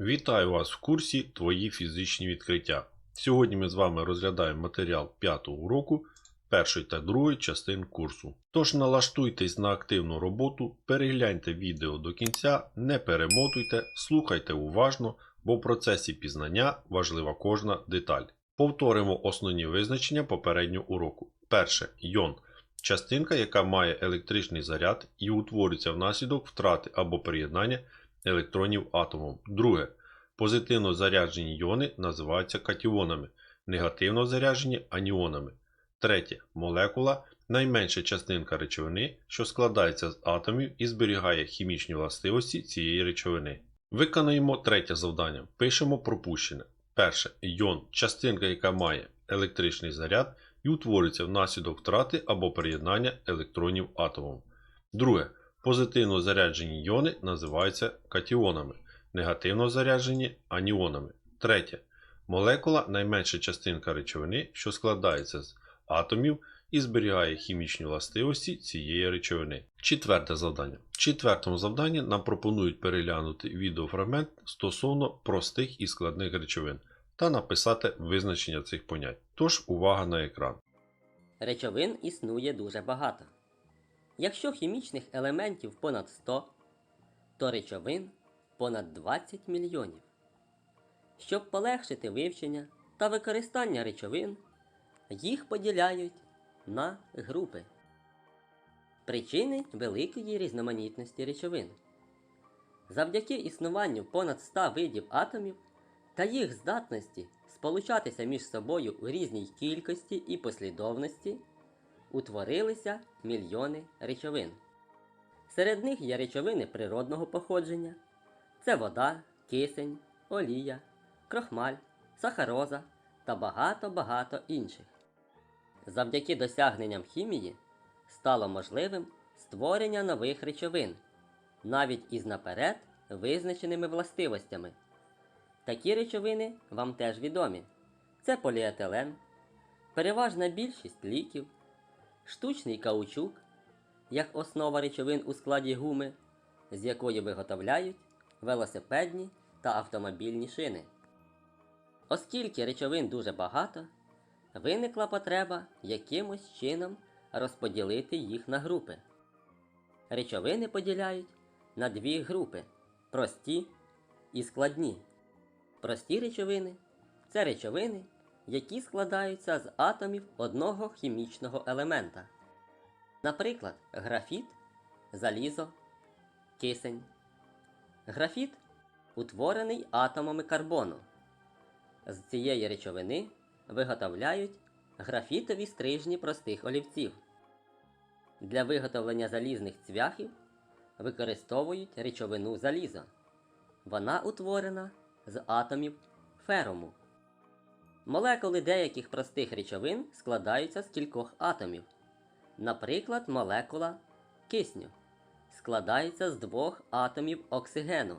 Вітаю вас в курсі Твої фізичні відкриття. Сьогодні ми з вами розглядаємо матеріал 5 уроку першої та другої частин курсу. Тож налаштуйтесь на активну роботу, перегляньте відео до кінця, не перемотуйте, слухайте уважно, бо в процесі пізнання важлива кожна деталь. Повторимо основні визначення попереднього уроку. Перше йон частинка, яка має електричний заряд і утворюється внаслідок втрати або приєднання електронів атомом. Друге. Позитивно заряджені іони називаються катіонами, негативно заряджені аніонами. Третє. Молекула найменша частинка речовини, що складається з атомів і зберігає хімічні властивості цієї речовини. Виконаємо третє завдання. Пишемо пропущене. Перше. Йон частинка, яка має електричний заряд і утворюється внаслідок втрати або приєднання електронів атомом. Друге. Позитивно заряджені іони називаються катіонами, негативно заряджені аніонами. Третє. Молекула найменша частинка речовини, що складається з атомів і зберігає хімічні властивості цієї речовини. Четверте завдання. В четвертому завданні нам пропонують переглянути відеофрагмент стосовно простих і складних речовин та написати визначення цих понять. Тож увага на екран. Речовин існує дуже багато. Якщо хімічних елементів понад 100, то речовин понад 20 мільйонів. Щоб полегшити вивчення та використання речовин, їх поділяють на групи. Причини великої різноманітності речовин. Завдяки існуванню понад 100 видів атомів та їх здатності сполучатися між собою у різній кількості і послідовності, утворилися мільйони речовин. Серед них є речовини природного походження це вода, кисень, олія, крохмаль, сахароза та багато-багато інших. Завдяки досягненням хімії стало можливим створення нових речовин, навіть із наперед визначеними властивостями. Такі речовини вам теж відомі. Це поліетилен, переважна більшість ліків, штучний каучук, як основа речовин у складі гуми, з якої виготовляють велосипедні та автомобільні шини. Оскільки речовин дуже багато, виникла потреба якимось чином розподілити їх на групи. Речовини поділяють на дві групи прості і складні. Прості речовини це речовини, які складаються з атомів одного хімічного елемента. Наприклад, графіт, залізо, кисень. Графіт утворений атомами карбону. З цієї речовини виготовляють графітові стрижні простих олівців. Для виготовлення залізних цвяхів використовують речовину залізо. Вона утворена з атомів феруму. Молекули деяких простих речовин складаються з кількох атомів. Наприклад, молекула кисню складається з двох атомів оксигену.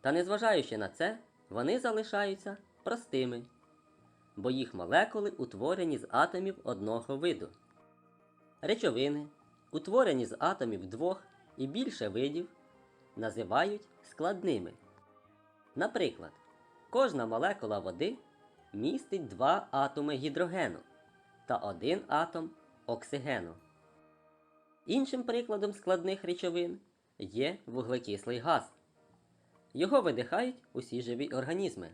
Та незважаючи на це, вони залишаються простими, бо їх молекули утворені з атомів одного виду. Речовини, утворені з атомів двох і більше видів, називають складними. Наприклад, кожна молекула води містить два атоми гідрогену та один атом оксигену. Іншим прикладом складних речовин є вуглекислий газ. Його видихають усі живі організми,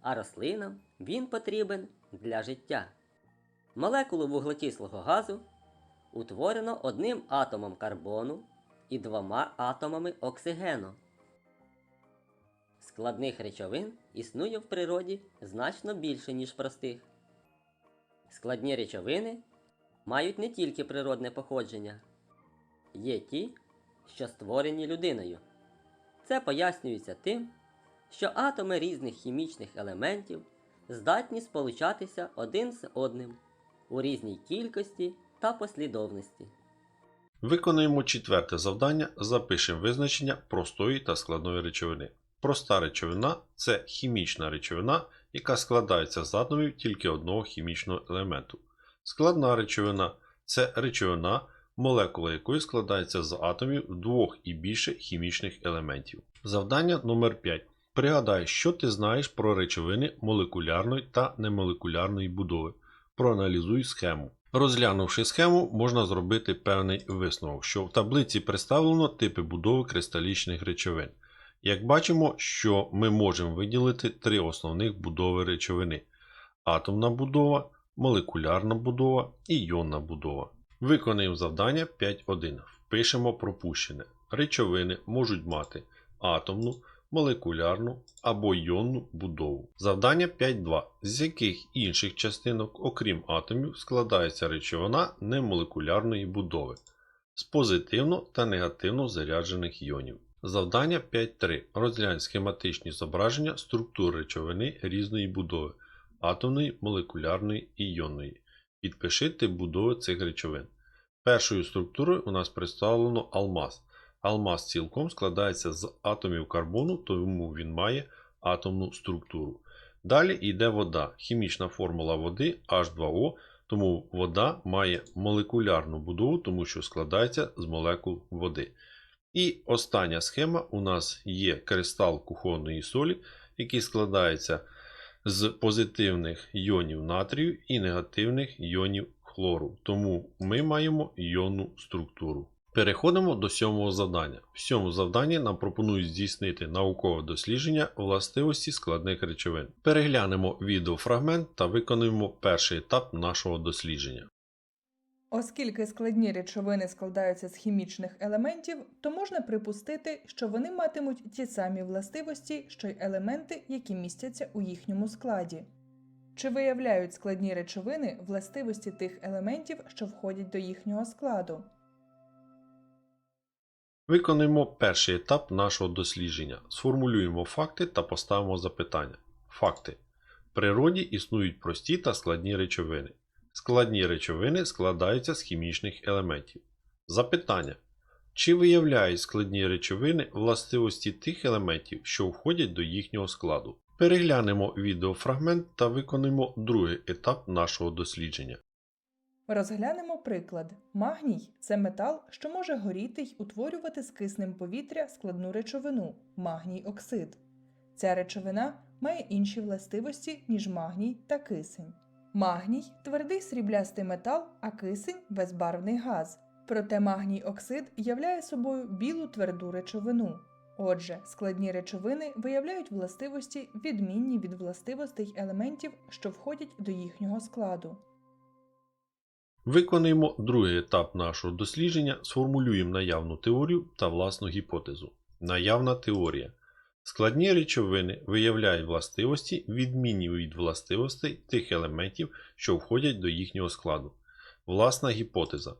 а рослинам він потрібен для життя. Молекулу вуглекислого газу утворено одним атомом карбону і двома атомами оксигену. Складних речовин існує в природі значно більше, ніж простих. Складні речовини мають не тільки природне походження, є ті, що створені людиною. Це пояснюється тим, що атоми різних хімічних елементів здатні сполучатися один з одним у різній кількості та послідовності. Виконуємо четверте завдання, запишемо визначення простої та складної речовини. Проста речовина це хімічна речовина, яка складається з атомів тільки одного хімічного елементу. Складна речовина це речовина, молекула якої складається з атомів двох і більше хімічних елементів. Завдання номер 5. Пригадай, що ти знаєш про речовини молекулярної та немолекулярної будови. Проаналізуй схему. Розглянувши схему, можна зробити певний висновок, що в таблиці представлено типи будови кристалічних речовин. Як бачимо, що ми можемо виділити три основних будови речовини: атомна будова, молекулярна будова і іонна будова. Виконаємо завдання 5.1. Впишемо пропущене. Речовини можуть мати атомну, молекулярну або іонну будову. Завдання 5.2. З яких інших частинок, окрім атомів, складається речовина немолекулярної будови з позитивно та негативно заряджених іонів. Завдання 5.3. Розглянь схематичні зображення структур речовини різної будови атомної, молекулярної і іонної. Підпиши будови цих речовин. Першою структурою у нас представлено алмаз. Алмаз цілком складається з атомів карбону, тому він має атомну структуру. Далі йде вода. Хімічна формула води H2O, тому вода має молекулярну будову, тому що складається з молекул води. І остання схема у нас є кристал кухонної солі, який складається з позитивних іонів натрію і негативних іонів хлору. Тому ми маємо іонну структуру. Переходимо до сьомого завдання. В сьомому завданні нам пропонують здійснити наукове дослідження властивості складних речовин. Переглянемо відеофрагмент та виконуємо перший етап нашого дослідження. Оскільки складні речовини складаються з хімічних елементів, то можна припустити, що вони матимуть ті самі властивості, що й елементи, які містяться у їхньому складі. Чи виявляють складні речовини властивості тих елементів, що входять до їхнього складу? Виконуємо перший етап нашого дослідження. Сформулюємо факти та поставимо запитання. Факти. В природі існують прості та складні речовини. Складні речовини складаються з хімічних елементів. Запитання. Чи виявляють складні речовини властивості тих елементів, що входять до їхнього складу? Переглянемо відеофрагмент та виконуємо другий етап нашого дослідження. Розглянемо приклад. Магній це метал, що може горіти й утворювати з киснем повітря складну речовину магній оксид. Ця речовина має інші властивості, ніж магній та кисень. Магній твердий сріблястий метал, а кисень безбарвний газ. Проте магній оксид являє собою білу тверду речовину. Отже, складні речовини виявляють властивості, відмінні від властивостей елементів, що входять до їхнього складу. Виконуємо другий етап нашого дослідження, сформулюємо наявну теорію та власну гіпотезу. Наявна теорія. Складні речовини виявляють властивості, відмінні від властивостей тих елементів, що входять до їхнього складу. Власна гіпотеза.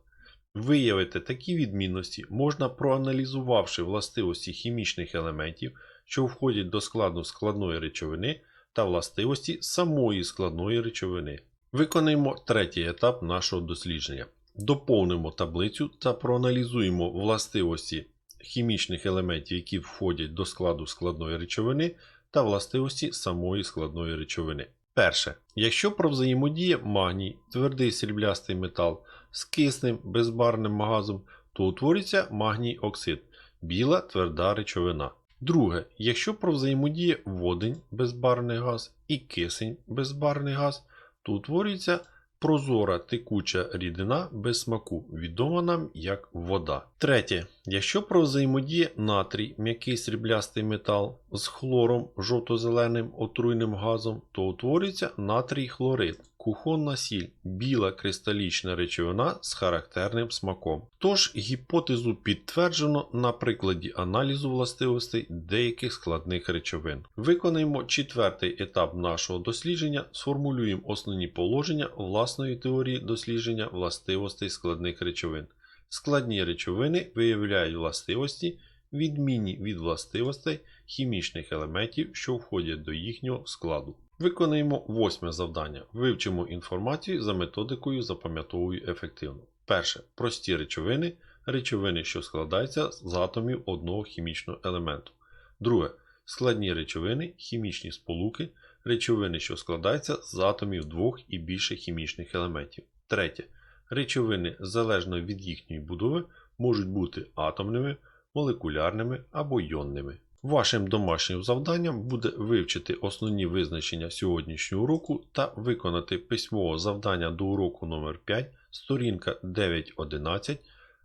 Виявити такі відмінності можна проаналізувавши властивості хімічних елементів, що входять до складу складної речовини та властивості самої складної речовини. Виконаємо третій етап нашого дослідження. Доповнимо таблицю та проаналізуємо властивості хімічних елементів, які входять до складу складної речовини, та властивості самої складної речовини. Перше. Якщо про взаємодіє магній, твердий сріблястий метал з киснем безбарним газом, то утворюється магній оксид біла тверда речовина. Друге, якщо про взаємодіє водень безбарний газ і кисень безбарний газ, то утворюється прозора текуча рідина без смаку, відома нам як вода. Третє. Якщо про взаємодіє натрій, м'який сріблястий метал з хлором жовто-зеленим отруйним газом, то утворюється натрій хлорид, кухонна сіль, біла кристалічна речовина з характерним смаком. Тож гіпотезу підтверджено на прикладі аналізу властивостей деяких складних речовин. Виконаємо четвертий етап нашого дослідження, сформулюємо основні положення власної теорії дослідження властивостей складних речовин. Складні речовини виявляють властивості, відмінні від властивостей хімічних елементів, що входять до їхнього складу. Виконаємо восьме завдання. Вивчимо інформацію за методикою запам'ятовую ефективно. Перше. Прості речовини. Речовини, що складаються з атомів одного хімічного елементу. Друге. Складні речовини, хімічні сполуки, речовини, що складаються з атомів двох і більше хімічних елементів. Третє. Речовини, залежно від їхньої будови, можуть бути атомними, молекулярними або йонними. Вашим домашнім завданням буде вивчити основні визначення сьогоднішнього уроку та виконати письмове завдання до уроку номер 5 сторінка 9.11,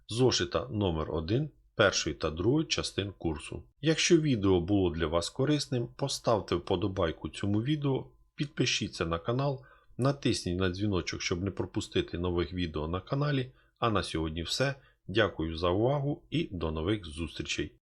зошита номер 1 першої та другої частин курсу. Якщо відео було для вас корисним, поставте вподобайку цьому відео, підпишіться на канал, натисніть на дзвіночок, щоб не пропустити нових відео на каналі. А на сьогодні все. Дякую за увагу і до нових зустрічей!